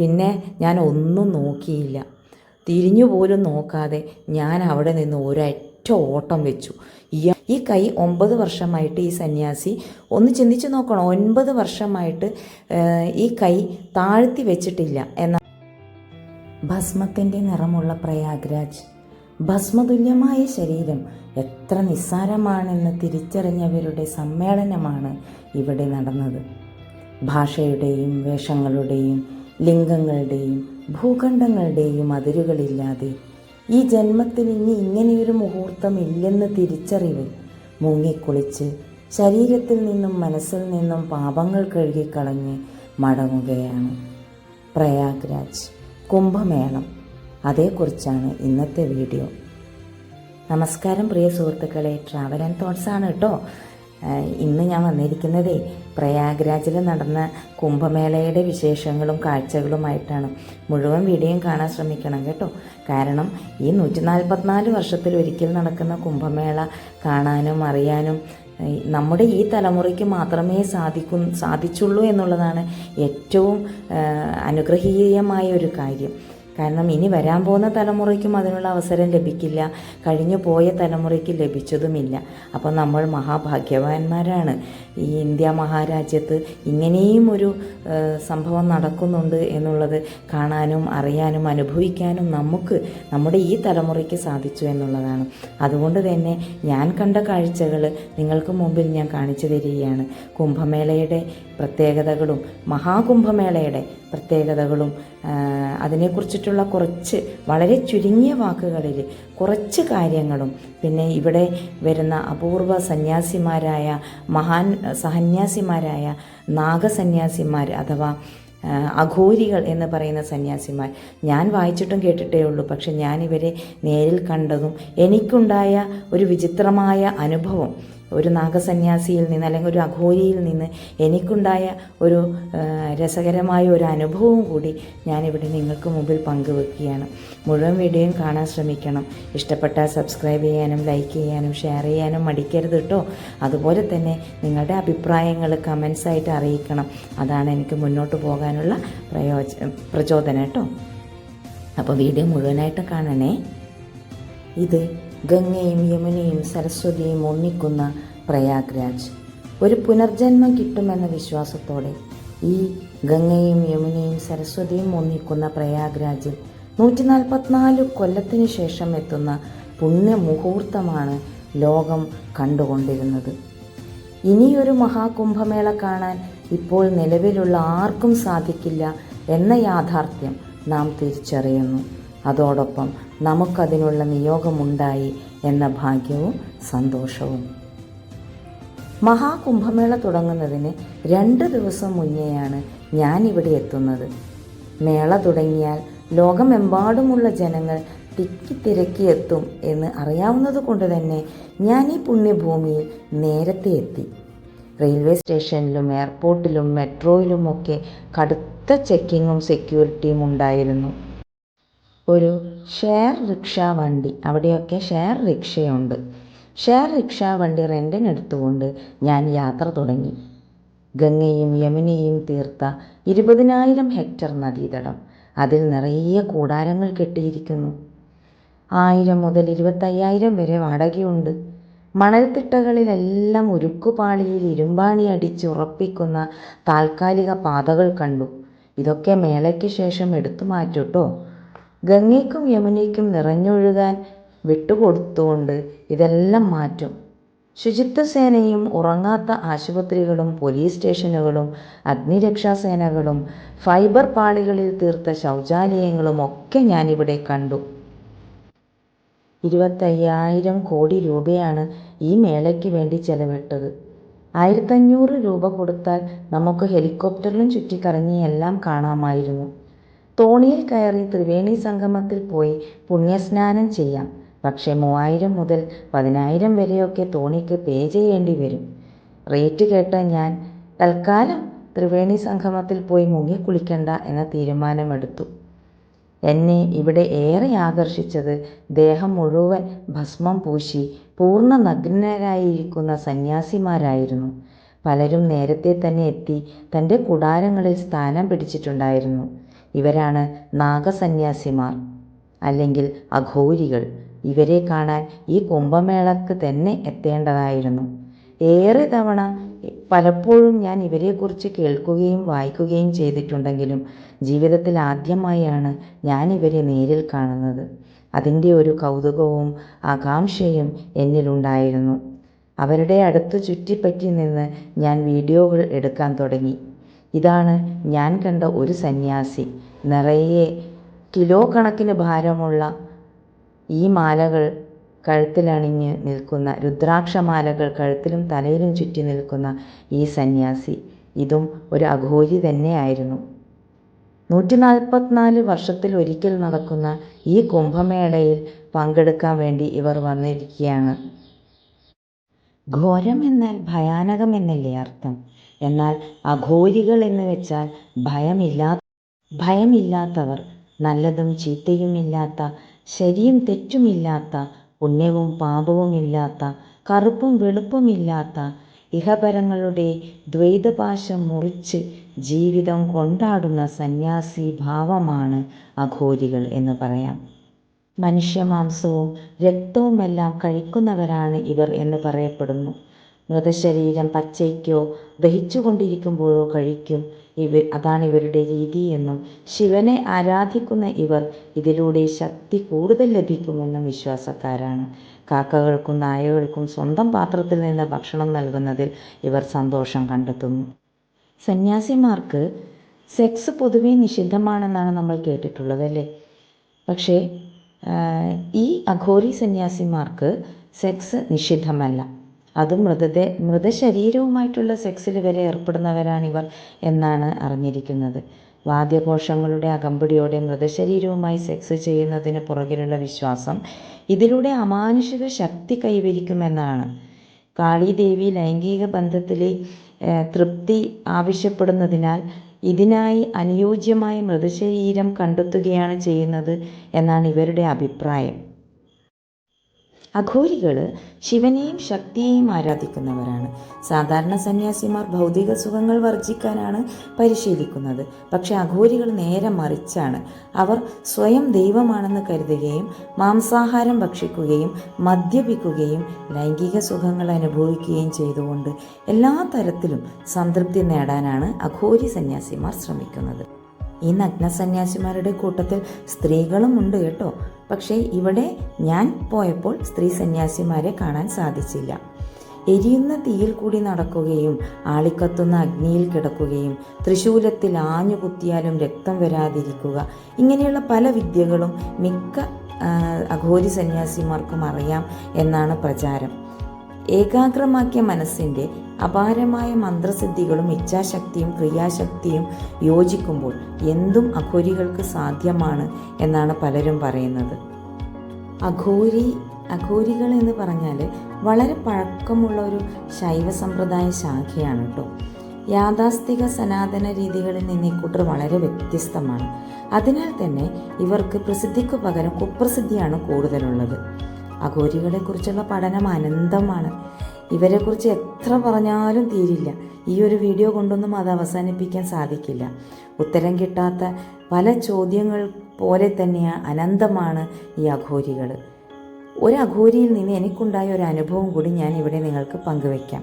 പിന്നെ ഞാൻ ഒന്നും നോക്കിയില്ല. തിരിഞ്ഞു പോലും നോക്കാതെ ഞാൻ അവിടെ നിന്ന് ഒരൊറ്റ ഓട്ടം വെച്ചു. ഈ- കൈ ഒമ്പത് വർഷമായിട്ട് ഈ സന്യാസി ഒന്ന് ചിന്തിച്ചു നോക്കണം. ഒൻപത് വർഷമായിട്ട് ഈ കൈ താഴ്ത്തി വെച്ചിട്ടില്ല എന്ന ഭസ്മത്തിന്റെ നിറമുള്ള പ്രയാഗ്രാജ്. ഭസ്മതുല്യമായ ശരീരം എത്ര നിസ്സാരമാണെന്ന് തിരിച്ചറിഞ്ഞവരുടെ സമ്മേളനമാണ് ഇവിടെ നടന്നത്. ഭാഷയുടെയും വേഷങ്ങളുടെയും ലിംഗങ്ങളുടെയും ഭൂഖണ്ഡങ്ങളുടെയും അതിരുകളില്ലാതെ ഈ ജന്മത്തിൽ ഇനി ഇങ്ങനെയൊരു മുഹൂർത്തം ഇല്ലെന്ന് തിരിച്ചറിവ് മുങ്ങിക്കുളിച്ച് ശരീരത്തിൽ നിന്നും മനസ്സിൽ നിന്നും പാപങ്ങൾ കഴുകിക്കളഞ്ഞ് മടങ്ങുകയാണ് പ്രയാഗ്രാജ് കുംഭമേളം. അതേക്കുറിച്ചാണ് ഇന്നത്തെ വീഡിയോ. നമസ്കാരം പ്രിയ സുഹൃത്തുക്കളെ. ട്രാവൽ ആൻഡ് തോട്ട്സ് ആണ് കേട്ടോ. ഇന്ന് ഞാൻ വന്നിരിക്കുന്നതേ പ്രയാഗ്രാജിൽ നടന്ന കുംഭമേളയുടെ വിശേഷങ്ങളും കാഴ്ചകളുമായിട്ടാണ് മുഴുവൻ വീഡിയോയും കാണാൻ ശ്രമിക്കണം കേട്ടോ. കാരണം ഈ നൂറ്റി നാൽപ്പത്തിനാല് വർഷത്തിൽ ഒരിക്കൽ നടക്കുന്ന കുംഭമേള കാണാനും അറിയാനും നമ്മുടെ ഈ തലമുറയ്ക്ക് മാത്രമേ സാധിക്കു സാധിച്ചുള്ളൂ എന്നുള്ളതാണ് ഏറ്റവും അനുഗ്രഹീയമായ ഒരു കാര്യം. കാരണം ഇനി വരാൻ പോകുന്ന തലമുറയ്ക്കും അതിനുള്ള അവസരം ലഭിക്കില്ല. കഴിഞ്ഞു പോയ തലമുറയ്ക്ക് ലഭിച്ചതുമില്ല. അപ്പോൾ നമ്മൾ മഹാഭാഗ്യവാന്മാരാണ്. ഈ ഇന്ത്യ മഹാരാജ്യത്ത് ഇങ്ങനെയും ഒരു സംഭവം നടക്കുന്നുണ്ട് എന്നുള്ളത് കാണാനും അറിയാനും അനുഭവിക്കാനും നമുക്ക് നമ്മുടെ ഈ തലമുറയ്ക്ക് സാധിച്ചു എന്നുള്ളതാണ്. അതുകൊണ്ട് തന്നെ ഞാൻ കണ്ട കാഴ്ചകൾ നിങ്ങൾക്ക് മുമ്പിൽ ഞാൻ കാണിച്ചു തരികയാണ്. കുംഭമേളയുടെ പ്രത്യേകതകളും മഹാകുംഭമേളയുടെ പ്രത്യേകതകളും ആ, അതിനെക്കുറിച്ചിട്ടുള്ള കുറച്ച് വളരെ ചുരുങ്ങിയ വാക്കുകളിൽ കുറച്ച് കാര്യങ്ങളും പിന്നെ ഇവിടെ വരുന്ന അപൂർവ സന്യാസിമാരായ മഹാൻ സഹന്യാസിമാരായ നാഗസന്യാസിമാർ അഥവാ അഘോരികൾ എന്ന് പറയുന്ന സന്യാസിമാർ. ഞാൻ വായിച്ചിട്ടും കേട്ടിട്ടേ ഉള്ളൂ പക്ഷെ ഞാനിവരെ നേരിൽ കണ്ടതും എനിക്കുണ്ടായ ഒരു വിചിത്രമായ അനുഭവം. ഒരു നാഗസന്യാസിയിൽ നിന്ന് അല്ലെങ്കിൽ ഒരു അഘോരിയിൽ നിന്ന് എനിക്കുണ്ടായ ഒരു രസകരമായ ഒരു അനുഭവവും കൂടി ഞാനിവിടെ നിങ്ങൾക്ക് മുമ്പിൽ പങ്കുവെക്കുകയാണ്. മുഴുവൻ വീഡിയോയും കാണാൻ ശ്രമിക്കണം. ഇഷ്ടപ്പെട്ടാൽ സബ്സ്ക്രൈബ് ചെയ്യാനും ലൈക്ക് ചെയ്യാനും ഷെയർ ചെയ്യാനും മടിക്കരുത് കേട്ടോ. അതുപോലെ തന്നെ നിങ്ങളുടെ അഭിപ്രായങ്ങൾ കമൻസ് ആയിട്ട് അറിയിക്കണം. അതാണ് എനിക്ക് മുന്നോട്ട് പോകാനുള്ള പ്രയോജ പ്രചോദനം കേട്ടോ. അപ്പോൾ വീഡിയോ മുഴുവനായിട്ട് കാണണേ. ഇത് ഗംഗയും യമുനയും സരസ്വതിയും ഒന്നിക്കുന്ന പ്രയാഗ്രാജ്. ഒരു പുനർജന്മം കിട്ടുമെന്ന വിശ്വാസത്തോടെ ഈ ഗംഗയും യമുനയും സരസ്വതിയും ഒന്നിക്കുന്ന പ്രയാഗ്രാജിൽ നൂറ്റി നാൽപ്പത്തിനാല് കൊല്ലത്തിന് ശേഷം എത്തുന്ന പുണ്യമുഹൂർത്തമാണ് ലോകം കണ്ടുകൊണ്ടിരുന്നത്. ഇനിയൊരു മഹാകുംഭമേള കാണാൻ ഇപ്പോൾ നിലവിലുള്ള ആർക്കും സാധിക്കില്ല എന്ന യാഥാർത്ഥ്യം നാം തിരിച്ചറിയുന്നു. അതോടൊപ്പം നമുക്കതിനുള്ള നിയോഗമുണ്ടായി എന്ന ഭാഗ്യവും സന്തോഷവും. മഹാകുംഭമേള തുടങ്ങുന്നതിന് രണ്ട് ദിവസം മുന്നെയാണ് ഞാനിവിടെ എത്തുന്നത്. മേള തുടങ്ങിയാൽ ലോകമെമ്പാടുമുള്ള ജനങ്ങൾ തിക്കി തിരക്കി എത്തും എന്ന് അറിയാവുന്നത് കൊണ്ട് തന്നെ ഞാൻ ഈ പുണ്യഭൂമിയിൽ നേരത്തെ എത്തി. റെയിൽവേ സ്റ്റേഷനിലും എയർപോർട്ടിലും മെട്രോയിലുമൊക്കെ കടുത്ത ചെക്കിങ്ങും സെക്യൂരിറ്റിയും ഉണ്ടായിരുന്നു. ഒരു ഷെയർ റിക്ഷ വണ്ടി. അവിടെയൊക്കെ ഷെയർ റിക്ഷയുണ്ട്. ഷെയർ റിക്ഷ വണ്ടി റെന്റിനെടുത്തുകൊണ്ട് ഞാൻ യാത്ര തുടങ്ങി. ഗംഗയും യമുനയും തീർത്ത ഇരുപതിനായിരം ഹെക്ടർ നദീതടം. അതിൽ നിറയെ കൂടാരങ്ങൾ കെട്ടിയിരിക്കുന്നു. ആയിരം മുതൽ ഇരുപത്തയ്യായിരം വരെ വാടകയുണ്ട്. മണൽത്തിട്ടകളിലെല്ലാം ഉരുക്കുപാളിയിൽ ഇരുമ്പാണി അടിച്ച് ഉറപ്പിക്കുന്ന താൽക്കാലിക പാതകൾ കണ്ടു. ഇതൊക്കെ മേളയ്ക്ക് ശേഷം എടുത്തു മാറ്റൂട്ടോ. ഗംഗയ്ക്കും യമുനയ്ക്കും നിറഞ്ഞൊഴുകാൻ വിട്ടുകൊടുത്തുകൊണ്ട് ഇതെല്ലാം മാറ്റും. ശുചിത്വ സേനയും ഉറങ്ങാത്ത ആശുപത്രികളും പോലീസ് സ്റ്റേഷനുകളും അഗ്നിരക്ഷാസേനകളും ഫൈബർ പാളികളിൽ തീർത്ത ശൗചാലയങ്ങളും ഒക്കെ ഞാനിവിടെ കണ്ടു. ഇരുപത്തയ്യായിരം കോടി രൂപയാണ് ഈ മേളയ്ക്ക് വേണ്ടി ചെലവിട്ടത്. ആയിരത്തഞ്ഞൂറ് രൂപ കൊടുത്താൽ നമുക്ക് ഹെലികോപ്റ്ററിലും ചുറ്റിക്കറങ്ങി എല്ലാം കാണാമായിരുന്നു. തോണിയിൽ കയറി ത്രിവേണി സംഗമത്തിൽ പോയി പുണ്യസ്നാനം ചെയ്യാം. പക്ഷേ മൂവായിരം മുതൽ പതിനായിരം വരെയൊക്കെ തോണിക്ക് പേ ചെയ്യേണ്ടി വരും. റേറ്റ് കേട്ട ഞാൻ തൽക്കാലം ത്രിവേണി സംഗമത്തിൽ പോയി മുങ്ങി കുളിക്കണ്ട എന്ന തീരുമാനമെടുത്തു. എന്നെ ഇവിടെ ഏറെ ആകർഷിച്ചത് ദേഹം മുഴുവൻ ഭസ്മം പൂശി പൂർണ നഗ്നരായിരിക്കുന്ന സന്യാസിമാരായിരുന്നു. പലരും നേരത്തെ തന്നെ എത്തി തന്റെ കുടാരങ്ങളിൽ സ്ഥാനം പിടിച്ചിട്ടുണ്ടായിരുന്നു. ഇവരാണ് നാഗസന്യാസിമാർ അല്ലെങ്കിൽ അഘോരികൾ. ഇവരെ കാണാൻ ഈ കുംഭമേളക്ക് തന്നെ എത്തേണ്ടതായിരുന്നു. ഏറെ തവണ പലപ്പോഴും ഞാൻ ഇവരെക്കുറിച്ച് കേൾക്കുകയും വായിക്കുകയും ചെയ്തിട്ടുണ്ടെങ്കിലും ജീവിതത്തിൽ ആദ്യമായാണ് ഞാൻ ഇവരെ നേരിൽ കാണുന്നത്. അതിന്റെ ഒരു കൗതുകവും ആകാംക്ഷയും എന്നിലുണ്ടായിരുന്നു. അവരുടെ അടുത്ത് ചുറ്റിപ്പറ്റി നിന്ന് ഞാൻ വീഡിയോകൾ എടുക്കാൻ തുടങ്ങി. ഇതാണ് ഞാൻ കണ്ട ഒരു സന്യാസി. നിറയെ കിലോ കണക്കിന് ഭാരമുള്ള ഈ മാലകൾ കഴുത്തിലണിഞ്ഞ് നിൽക്കുന്ന രുദ്രാക്ഷമാലകൾ കഴുത്തിലും തലയിലും ചുറ്റി നിൽക്കുന്ന ഈ സന്യാസി ഇതും ഒരു അഘോരി തന്നെയായിരുന്നു. നൂറ്റി നാൽപ്പത്തിനാല് വർഷത്തിൽ ഒരിക്കൽ നടക്കുന്ന ഈ കുംഭമേളയിൽ പങ്കെടുക്കാൻ വേണ്ടി ഇവർ വന്നിരിക്കുകയാണ്. ഘോരം എന്നാൽ ഭയാനകം എന്നല്ലേ അർത്ഥം? എന്നാൽ അഘോരികൾ എന്ന് വെച്ചാൽ ഭയമില്ലാ ഭയമില്ലാത്തവർ നല്ലതും ചീത്തയുമില്ലാത്ത ശരിയും തെറ്റുമില്ലാത്ത പുണ്യവും പാപവുമില്ലാത്ത കറുപ്പും വെളുപ്പുമില്ലാത്ത ഇഹപരങ്ങളുടെ ദ്വൈതപാശം മുറിച്ച് ജീവിതം കൊണ്ടാടുന്ന സന്യാസി ഭാവമാണ് അഘോരികൾ എന്ന് പറയാം. മനുഷ്യമാംസവും രക്തവുമെല്ലാം കഴിക്കുന്നവരാണ് ഇവർ എന്ന് പറയപ്പെടുന്നു. മൃതശരീരം പച്ചയ്ക്കോ ദഹിച്ചുകൊണ്ടിരിക്കുമ്പോഴോ കഴിക്കും. ഇവ അതാണ് ഇവരുടെ രീതി എന്നും ശിവനെ ആരാധിക്കുന്ന ഇവർ ഇതിലൂടെ ശക്തി കൂടുതൽ ലഭിക്കുമെന്നും വിശ്വാസക്കാരാണ്. കാക്കകൾക്കും നായകൾക്കും സ്വന്തം പാത്രത്തിൽ നിന്ന് ഭക്ഷണം നൽകുന്നതിൽ ഇവർ സന്തോഷം കണ്ടെത്തുന്നു. സന്യാസിമാർക്ക് സെക്സ് പൊതുവേ നിഷിദ്ധമാണെന്നാണ് നമ്മൾ കേട്ടിട്ടുള്ളത് അല്ലേ? പക്ഷേ ഈ അഘോരി സന്യാസിമാർക്ക് സെക്സ് നിഷിദ്ധമല്ല. അത് മൃതദേ മൃതശരീരവുമായിട്ടുള്ള സെക്സിൽ വരെ ഏർപ്പെടുന്നവരാണിവർ എന്നാണ് അറിഞ്ഞിരിക്കുന്നത്. വാദ്യഘോഷങ്ങളുടെ അകമ്പടിയോടെ മൃതശരീരവുമായി സെക്സ് ചെയ്യുന്നതിന് പുറകിലുള്ള വിശ്വാസം ഇതിലൂടെ അമാനുഷിക ശക്തി കൈവരിക്കുമെന്നാണ്. കാളീദേവി ലൈംഗിക ബന്ധത്തിലെ തൃപ്തി ആവശ്യപ്പെടുന്നതിനാൽ ഇതിനായി അനുയോജ്യമായ മൃതശരീരം കണ്ടെത്തുകയാണ് ചെയ്യുന്നത് എന്നാണ് ഇവരുടെ അഭിപ്രായം. അഘോരികൾ ശിവനെയും ശക്തിയെയും ആരാധിക്കുന്നവരാണ്. സാധാരണ സന്യാസിമാർ ഭൗതിക സുഖങ്ങൾ വർജിക്കാനാണ് പരിശീലിക്കുന്നത്. പക്ഷെ അഘോരികൾ നേരെ മറിച്ചാണ്. അവർ സ്വയം ദൈവമാണെന്ന് കരുതുകയും മാംസാഹാരം ഭക്ഷിക്കുകയും മദ്യപിക്കുകയും ലൈംഗിക സുഖങ്ങൾ അനുഭവിക്കുകയും ചെയ്തുകൊണ്ട് എല്ലാ തരത്തിലും സംതൃപ്തി നേടാനാണ് അഘോരി സന്യാസിമാർ ശ്രമിക്കുന്നത്. ഈ നഗ്നസന്യാസിമാരുടെ കൂട്ടത്തിൽ സ്ത്രീകളും ഉണ്ട് കേട്ടോ. പക്ഷേ ഇവിടെ ഞാൻ പോയപ്പോൾ സ്ത്രീ സന്യാസിമാരെ കാണാൻ സാധിച്ചില്ല. എരിയുന്ന തീയിൽ കൂടി നടക്കുകയും ആളിക്കത്തുന്ന അഗ്നിയിൽ കിടക്കുകയും തൃശൂലത്തിൽ ആഞ്ഞു കുത്തിയാലും രക്തം വരാതിരിക്കുക ഇങ്ങനെയുള്ള പല വിദ്യകളും മിക്ക അഘോരി സന്യാസിമാർക്കും അറിയാം എന്നാണ് പ്രചാരം. ഏകാഗ്രമാക്കിയ മനസ്സിന്റെ അപാരമായ മന്ത്രസിദ്ധികളും ഇച്ഛാശക്തിയും ക്രിയാശക്തിയും യോജിക്കുമ്പോൾ എന്തും അഘോരികൾക്ക് സാധ്യമാണ് എന്നാണ് പലരും പറയുന്നത്. അഘോരി അഘോരികൾ എന്ന് പറഞ്ഞാൽ വളരെ പഴക്കമുള്ള ഒരു ശൈവ സമ്പ്രദായ ശാഖയാണ് കേട്ടോ യാഥാസ്ഥിക സനാതന രീതികളിൽ നിന്ന് ഇക്കൂട്ടർ വളരെ വ്യത്യസ്തമാണ്. അതിനാൽ തന്നെ ഇവർക്ക് പ്രസിദ്ധിക്കു പകരം കുപ്രസിദ്ധിയാണ് കൂടുതലുള്ളത്. അഘോരികളെക്കുറിച്ചുള്ള പഠനം അനന്തമാണ്. ഇവരെക്കുറിച്ച് എത്ര പറഞ്ഞാലും തീരില്ല. ഈ ഒരു വീഡിയോ കൊണ്ടൊന്നും അത് അവസാനിപ്പിക്കാൻ സാധിക്കില്ല. ഉത്തരം കിട്ടാത്ത പല ചോദ്യങ്ങൾ പോലെ തന്നെയാണ് അനന്തമാണ് ഈ അഘോരികൾ ഒരു അഘോരിയിൽ നിന്ന് എനിക്കുണ്ടായ ഒരു അനുഭവം കൂടി ഞാൻ ഇവിടെ നിങ്ങൾക്ക് പങ്കുവയ്ക്കാം.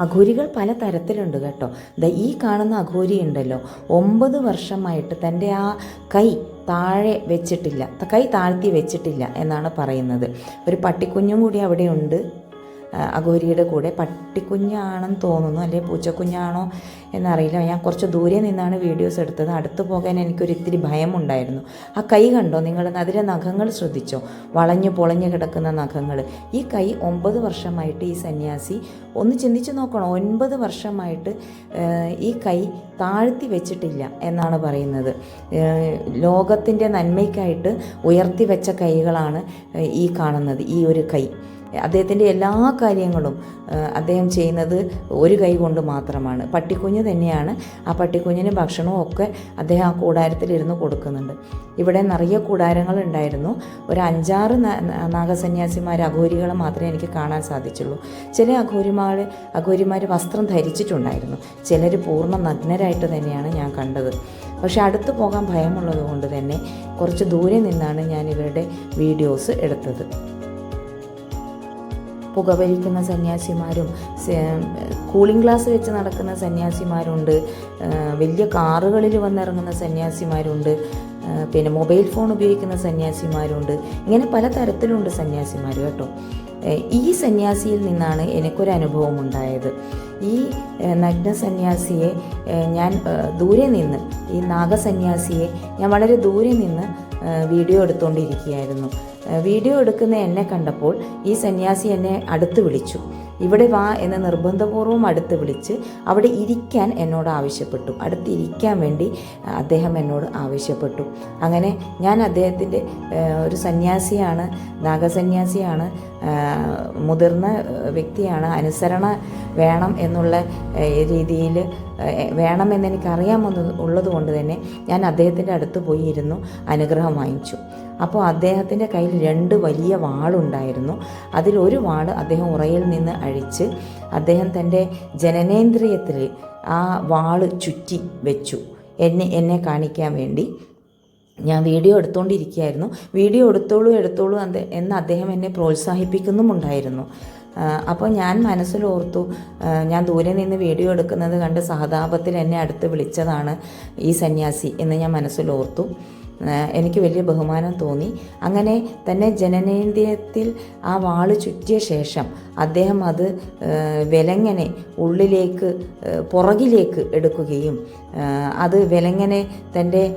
അഘോരികൾ പല തരത്തിലുണ്ട് കേട്ടോ. ദ ഈ കാണുന്ന അഘോരി ഉണ്ടല്ലോ. ഒമ്പത് വർഷമായിട്ട് തന്റെ ആ കൈ താഴെ വെച്ചിട്ടില്ല കൈ താഴ്ത്തി വെച്ചിട്ടില്ല എന്നാണ് പറയുന്നത്. ഒരു പട്ടിക്കുഞ്ഞും കൂടി അവിടെയുണ്ട്. അഘോരിയുടെ കൂടെ പട്ടിക്കുഞ്ഞാണെന്ന് തോന്നുന്നു അല്ലെങ്കിൽ പൂച്ചക്കുഞ്ഞാണോ എന്നറിയില്ല. ഞാൻ കുറച്ച് ദൂരെ നിന്നാണ് വീഡിയോസ് എടുത്തത്. അടുത്ത് പോകാൻ എനിക്കൊരു ഇത്തിരി ഭയമുണ്ടായിരുന്നു. ആ കൈ കണ്ടോ? നിങ്ങൾ അതിലെ നഖങ്ങൾ ശ്രദ്ധിച്ചോ? വളഞ്ഞു പൊളഞ്ഞു കിടക്കുന്ന നഖങ്ങൾ. ഈ കൈ ഒമ്പത് വർഷമായിട്ട് ഈ സന്യാസി ഒന്ന് ചിന്തിച്ച് നോക്കണം ഒൻപത് വർഷമായിട്ട് ഈ കൈ താഴ്ത്തി വെച്ചിട്ടില്ല എന്നാണ് പറയുന്നത്. ലോകത്തിന്റെ നന്മയ്ക്കായിട്ട് ഉയർത്തി വെച്ച കൈകളാണ് ഈ കാണുന്നത് ഈ ഒരു കൈ. അദ്ദേഹത്തിന്റെ എല്ലാ കാര്യങ്ങളും അദ്ദേഹം ചെയ്യുന്നത് ഒരു കൈ കൊണ്ട് മാത്രമാണ്. പട്ടിക്കുഞ്ഞ് തന്നെയാണ്. ആ പട്ടിക്കുഞ്ഞിന് ഭക്ഷണവും ഒക്കെ അദ്ദേഹം ആ കൂടാരത്തിലിരുന്ന് കൊടുക്കുന്നുണ്ട്. ഇവിടെ നിറയെ കൂടാരങ്ങൾ ഉണ്ടായിരുന്നു. ഒരു അഞ്ചാറ് നാഗസന്യാസിമാർ അഘോരികളെ മാത്രമേ എനിക്ക് കാണാൻ സാധിച്ചുള്ളൂ. ചില അഘോരിമാർ അഘോരിമാർ വസ്ത്രം ധരിച്ചിട്ടുണ്ടായിരുന്നു. ചിലർ പൂർണ നഗ്നരായിട്ട് തന്നെയാണ് ഞാൻ കണ്ടത്. പക്ഷെ അടുത്ത് പോകാൻ ഭയമുള്ളത് കൊണ്ട് തന്നെ കുറച്ച് ദൂരെ നിന്നാണ് ഞാൻ ഇവരുടെ വീഡിയോസ് എടുത്തത്. പുകവലിക്കുന്ന സന്യാസിമാരും കൂളിംഗ് ഗ്ലാസ് വെച്ച് നടക്കുന്ന സന്യാസിമാരുണ്ട് വലിയ കാറുകളിൽ വന്നിറങ്ങുന്ന സന്യാസിമാരുണ്ട് പിന്നെ മൊബൈൽ ഫോൺ ഉപയോഗിക്കുന്ന സന്യാസിമാരുണ്ട് ഇങ്ങനെ പല തരത്തിലുണ്ട് സന്യാസിമാർ കേട്ടോ. ഈ സന്യാസിയിൽ നിന്നാണ് എനിക്കൊരു അനുഭവം ഉണ്ടായത്. ഈ നഗ്ന സന്യാസിയെ ഞാൻ ദൂരെ നിന്ന് ഈ നാഗസന്യാസിയെ ഞാൻ വളരെ ദൂരെ നിന്ന് വീഡിയോ എടുത്തുകൊണ്ടിരിക്കുകയായിരുന്നു വീഡിയോ എടുക്കുന്ന എന്നെ കണ്ടപ്പോൾ ഈ സന്യാസി എന്നെ അടുത്ത് വിളിച്ചു. ഇവിടെ വാ എന്ന് നിർബന്ധപൂർവം അടുത്ത് വിളിച്ച് അവിടെ ഇരിക്കാൻ എന്നോട് ആവശ്യപ്പെട്ടു. അടുത്ത് ഇരിക്കാൻ വേണ്ടി അദ്ദേഹം എന്നോട് ആവശ്യപ്പെട്ടു. അങ്ങനെ ഞാൻ അദ്ദേഹത്തിന്റെ ഒരു സന്യാസിയാണ് നാഗസന്യാസിയാണ് മുതിർന്ന വ്യക്തിയാണ്. അനുസരണ വേണം എന്നുള്ള രീതിയിൽ വേണമെന്ന് എനിക്കറിയാമെന്ന് ഉള്ളത് കൊണ്ട് തന്നെ ഞാൻ അദ്ദേഹത്തിന്റെ അടുത്ത് പോയി ഇരുന്നു അനുഗ്രഹം വാങ്ങിച്ചു. അപ്പോൾ അദ്ദേഹത്തിന്റെ കയ്യിൽ രണ്ട് വലിയ വാളുണ്ടായിരുന്നു. അതിലൊരു വാൾ അദ്ദേഹം ഉറയിൽ നിന്ന് അഴിച്ച് അദ്ദേഹം തന്റെ ജനനേന്ദ്രിയത്തിൽ ആ വാൾ ചുറ്റി വെച്ചു. എന്നെ എന്നെ കാണിക്കാൻ വേണ്ടി ഞാൻ വീഡിയോ എടുത്തുകൊണ്ടിരിക്കുകയായിരുന്നു വീഡിയോ എടുത്തോളൂ എടുത്തോളൂ എന്ന് എന്ന് അദ്ദേഹം എന്നെ പ്രോത്സാഹിപ്പിക്കുന്നുമുണ്ടായിരുന്നു. അപ്പോൾ ഞാൻ മനസ്സിലോർത്തു ഞാൻ ദൂരെ നിന്ന് വീഡിയോ എടുക്കുന്നത് കണ്ട് സഹതാപത്തിൽ എന്നെ അടുത്ത് വിളിച്ചതാണ് ഈ സന്യാസി എന്ന് ഞാൻ മനസ്സിലോർത്തു. എനിക്ക് വലിയ ബഹുമാനം തോന്നി. അങ്ങനെ തന്നെ ജനനേന്ദ്രിയത്തിൽ ആ വാൾ ചുറ്റിയ ശേഷം അദ്ദേഹം അത് വിലങ്ങനെ ഉള്ളിലേക്ക് പുറകിലേക്ക് എടുക്കുകയും അത് വിലങ്ങനെ തന്റെ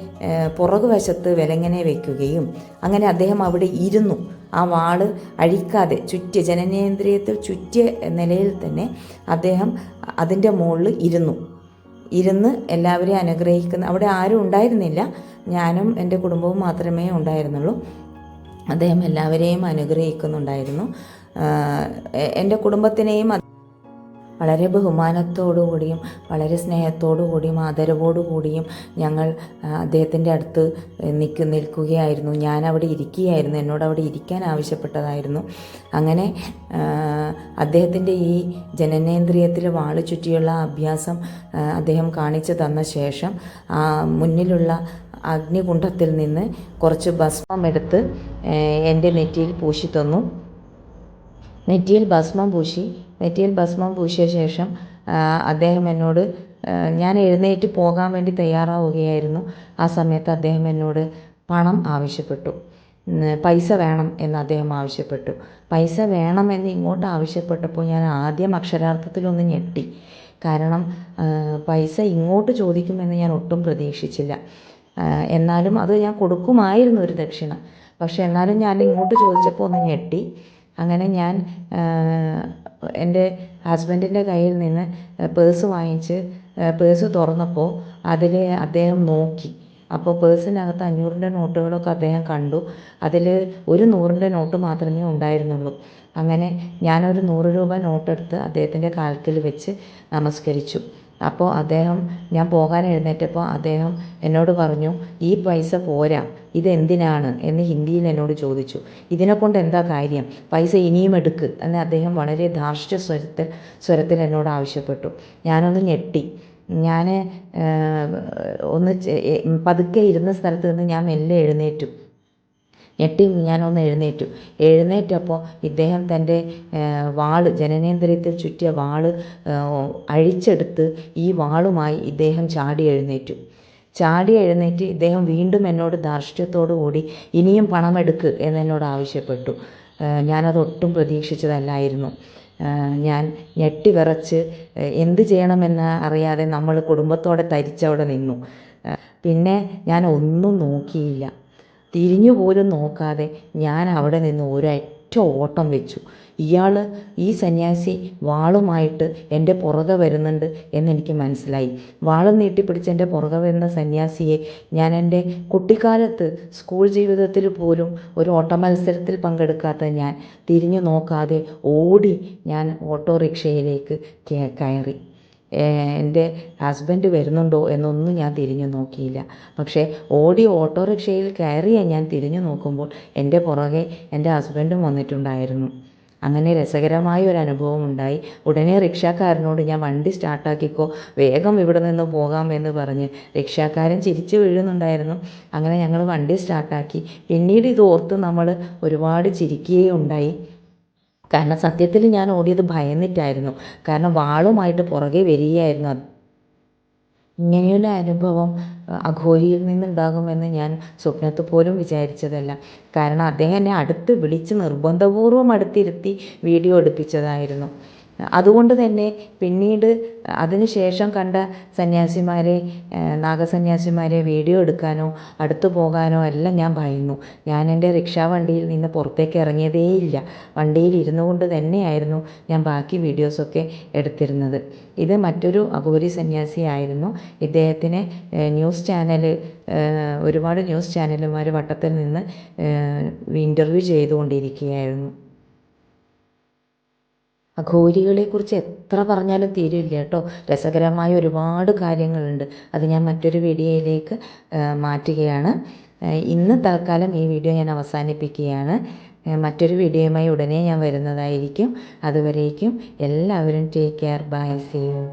പുറകുവശത്ത് വിലങ്ങനെ വയ്ക്കുകയും അങ്ങനെ അദ്ദേഹം അവിടെ ഇരുന്നു. ആ വാൾ അഴിക്കാതെ ചുറ്റിയ ജനനേന്ദ്രിയത്തിൽ ചുറ്റിയ നിലയിൽ തന്നെ അദ്ദേഹം അതിന്റെ മുകളിൽ ഇരുന്നു. ഇരുന്ന് എല്ലാവരെയും അനുഗ്രഹിക്കുന്ന അവിടെ ആരും ഉണ്ടായിരുന്നില്ല. ഞാനും എന്റെ കുടുംബവും മാത്രമേ ഉണ്ടായിരുന്നുള്ളൂ. അദ്ദേഹം എല്ലാവരെയും അനുഗ്രഹിക്കുന്നുണ്ടായിരുന്നു. എന്റെ കുടുംബത്തിനെയും വളരെ ബഹുമാനത്തോടുകൂടിയും വളരെ സ്നേഹത്തോടുകൂടിയും ആദരവോടുകൂടിയും ആദരവോടു കൂടിയും ഞങ്ങൾ അദ്ദേഹത്തിന്റെ അടുത്ത് നിൽക്ക് നിൽക്കുകയായിരുന്നു. ഞാൻ അവിടെ ഇരിക്കുകയായിരുന്നു. എന്നോട് അവിടെ ഇരിക്കാൻ ആവശ്യപ്പെട്ടതായിരുന്നു. അങ്ങനെ അദ്ദേഹത്തിന്റെ ഈ ജനനേന്ദ്രിയത്തിൽ വാൾ ചുറ്റിയുള്ള അഭ്യാസം അദ്ദേഹം കാണിച്ചു തന്ന ശേഷം മുന്നിലുള്ള അഗ്നികുണ്ഠത്തിൽ നിന്ന് കുറച്ച് ഭസ്മം എടുത്ത് എന്റെ നെറ്റിയിൽ പൂശി തന്നു. നെറ്റിയിൽ ഭസ്മം പൂശി നെറ്റിയിൽ ഭസ്മം പൂശിയ ശേഷം അദ്ദേഹം എന്നോട് ഞാൻ എഴുന്നേറ്റ് പോകാൻ വേണ്ടി തയ്യാറാവുകയായിരുന്നു. ആ സമയത്ത് അദ്ദേഹം എന്നോട് പണം ആവശ്യപ്പെട്ടു. പൈസ വേണം എന്ന് അദ്ദേഹം ആവശ്യപ്പെട്ടു. പൈസ വേണമെന്ന് ഇങ്ങോട്ട് ആവശ്യപ്പെട്ടപ്പോൾ ഞാൻ ആദ്യം അക്ഷരാർത്ഥത്തിലൊന്ന് ഞെട്ടി. കാരണം പൈസ ഇങ്ങോട്ട് ചോദിക്കുമെന്ന് ഞാൻ ഒട്ടും പ്രതീക്ഷിച്ചില്ല. എന്നാലും അത് ഞാൻ കൊടുക്കുമായിരുന്നു ഒരു ദക്ഷിണ. പക്ഷേ എന്നാലും ഞാൻ ഇങ്ങോട്ട് ചോദിച്ചപ്പോൾ ഒന്ന് ഞെട്ടി. അങ്ങനെ ഞാൻ എന്റെ ഹസ്ബൻഡിന്റെ കയ്യിൽ നിന്ന് പേഴ്സ് വാങ്ങിച്ച് പേഴ്സ് തുറന്നപ്പോൾ അതിൽ അദ്ദേഹം നോക്കി. അപ്പോൾ പേഴ്സിനകത്ത് അഞ്ഞൂറിന്റെ നോട്ടുകളൊക്കെ അദ്ദേഹം കണ്ടു. അതിൽ ഒരു നൂറിന്റെ നോട്ട് മാത്രമേ ഉണ്ടായിരുന്നുള്ളൂ. അങ്ങനെ ഞാനൊരു നൂറ് രൂപ നോട്ടെടുത്ത് അദ്ദേഹത്തിന്റെ കാൽക്കൽ വെച്ച് നമസ്കരിച്ചു. അപ്പോൾ അദ്ദേഹം ഞാൻ പോകാൻ എഴുന്നേറ്റപ്പോൾ അദ്ദേഹം എന്നോട് പറഞ്ഞു ഈ പൈസ പോരാ ഇതെന്തിനാണ് എന്ന് ഹിന്ദിയിൽ എന്നോട് ചോദിച്ചു. ഇതിനെക്കൊണ്ട് എന്താ കാര്യം? പൈസ ഇനിയും എടുക്ക് എന്ന് അദ്ദേഹം വളരെ ധാർഷ്ട്യ സ്വരത്തിൽ സ്വരത്തിൽ എന്നോട് ആവശ്യപ്പെട്ടു. ഞാനൊന്ന് ഞെട്ടി. ഞാൻ ഒന്ന് പതുക്കെ ഇരുന്ന സ്ഥലത്ത് നിന്ന് ഞാൻ മെല്ലെ എഴുന്നേറ്റു. ഞെട്ടി ഞാനൊന്ന് എഴുന്നേറ്റു. എഴുന്നേറ്റപ്പോൾ ഇദ്ദേഹം തന്റെ വാൾ ജനനേന്ദ്രിയത്തിൽ ചുറ്റിയ വാൾ അഴിച്ചെടുത്ത് ഈ വാളുമായി ഇദ്ദേഹം ചാടി എഴുന്നേറ്റു. ചാടി എഴുന്നേറ്റ് ഇദ്ദേഹം വീണ്ടും എന്നോട് ധാർഷ്ട്യത്തോടു കൂടി ഇനിയും പണമെടുക്ക് എന്ന് എന്നോട് ആവശ്യപ്പെട്ടു. ഞാനതൊട്ടും പ്രതീക്ഷിച്ചതല്ലായിരുന്നു. ഞാൻ ഞെട്ടി വിറച്ച് എന്ത് ചെയ്യണമെന്ന് അറിയാതെ നമ്മൾ കുടുംബത്തോടെ തരിച്ചവിടെ നിന്നു. പിന്നെ ഞാൻ ഒന്നും നോക്കിയില്ല. തിരിഞ്ഞു പോലും നോക്കാതെ ഞാൻ അവിടെ നിന്ന് ഒരൊറ്റ ഓട്ടം വെച്ചു. ഇയാൾ ഈ സന്യാസി വാളുമായിട്ട് എന്റെ പുറകെ വരുന്നുണ്ട് എന്നെനിക്ക് മനസ്സിലായി. വാളും നീട്ടിപ്പിടിച്ച് എന്റെ പുറകെ വരുന്ന സന്യാസിയെ ഞാൻ എന്റെ കുട്ടിക്കാലത്ത് സ്കൂൾ ജീവിതത്തിൽ പോലും ഒരു ഓട്ട മത്സരത്തിൽ പങ്കെടുക്കാത്ത ഞാൻ തിരിഞ്ഞു നോക്കാതെ ഓടി ഞാൻ ഓട്ടോറിക്ഷയിലേക്ക് കയറി. എന്റെ ഹസ്ബൻഡ് വരുന്നുണ്ടോ എന്നൊന്നും ഞാൻ തിരിഞ്ഞു നോക്കിയില്ല. പക്ഷേ ഓടി ഓട്ടോറിക്ഷയിൽ കയറിയ ഞാൻ തിരിഞ്ഞു നോക്കുമ്പോൾ എന്റെ പുറകെ എന്റെ ഹസ്ബൻഡും വന്നിട്ടുണ്ടായിരുന്നു. അങ്ങനെ രസകരമായ ഒരു അനുഭവം ഉണ്ടായി. ഉടനെ റിക്ഷാക്കാരനോട് ഞാൻ വണ്ടി സ്റ്റാർട്ടാക്കിക്കോ വേഗം ഇവിടെ നിന്ന് പോകാമെന്ന് പറഞ്ഞ് റിക്ഷാക്കാരൻ ചിരിച്ചു വീഴുന്നുണ്ടായിരുന്നു. അങ്ങനെ ഞങ്ങൾ വണ്ടി സ്റ്റാർട്ടാക്കി പിന്നീട് ഇത് ഓർത്ത് നമ്മൾ ഒരുപാട് ചിരിക്കുകയും ഉണ്ടായി കാരണം സത്യത്തിൽ ഞാൻ ഓടിയത് ഭയന്നിട്ടായിരുന്നു. കാരണം വാളുമായിട്ട് പുറകെ വരികയായിരുന്നു. ഇങ്ങനെയുള്ള അനുഭവം അഘോരിയിൽ നിന്നുണ്ടാകുമെന്ന് ഞാൻ സ്വപ്നത്തിൽ പോലും വിചാരിച്ചതല്ല. കാരണം അദ്ദേഹം എന്നെ അടുത്ത് വിളിച്ച് നിർബന്ധപൂർവം അടുത്തിരുത്തി വീഡിയോ എടുപ്പിച്ചതായിരുന്നു. അതുകൊണ്ട് തന്നെ പിന്നീട് അതിന് ശേഷം കണ്ട സന്യാസിമാരെ നാഗസന്യാസിമാരെ വീഡിയോ എടുക്കാനോ അടുത്ത് പോകാനോ എല്ലാം ഞാൻ ഭയന്നു. ഞാൻ എന്റെ റിക്ഷാ വണ്ടിയിൽ നിന്ന് പുറത്തേക്ക് ഇറങ്ങിയതേയില്ല. വണ്ടിയിൽ ഇരുന്നു കൊണ്ട് തന്നെയായിരുന്നു ഞാൻ ബാക്കി വീഡിയോസൊക്കെ എടുത്തിരുന്നത്. ഇത് മറ്റൊരു അഘോരി സന്യാസിയായിരുന്നു ഇദ്ദേഹത്തിനെ ന്യൂസ് ചാനൽ ഒരുപാട് ന്യൂസ് ചാനലുമാർ വട്ടത്തിൽ നിന്ന് ഇന്റർവ്യൂ ചെയ്തുകൊണ്ടിരിക്കുകയായിരുന്നു. അഘോരികളെക്കുറിച്ച് എത്ര പറഞ്ഞാലും തീരില്ല കേട്ടോ. രസകരമായ ഒരുപാട് കാര്യങ്ങളുണ്ട്. അത് ഞാൻ മറ്റൊരു വീഡിയോയിലേക്ക് മാറ്റുകയാണ്. ഇന്ന് തൽക്കാലം ഈ വീഡിയോ ഞാൻ അവസാനിപ്പിക്കുകയാണ്. മറ്റൊരു വീഡിയോയുമായി ഉടനെ ഞാൻ വരുന്നതായിരിക്കും. അതുവരേക്കും എല്ലാവരും take care bye see you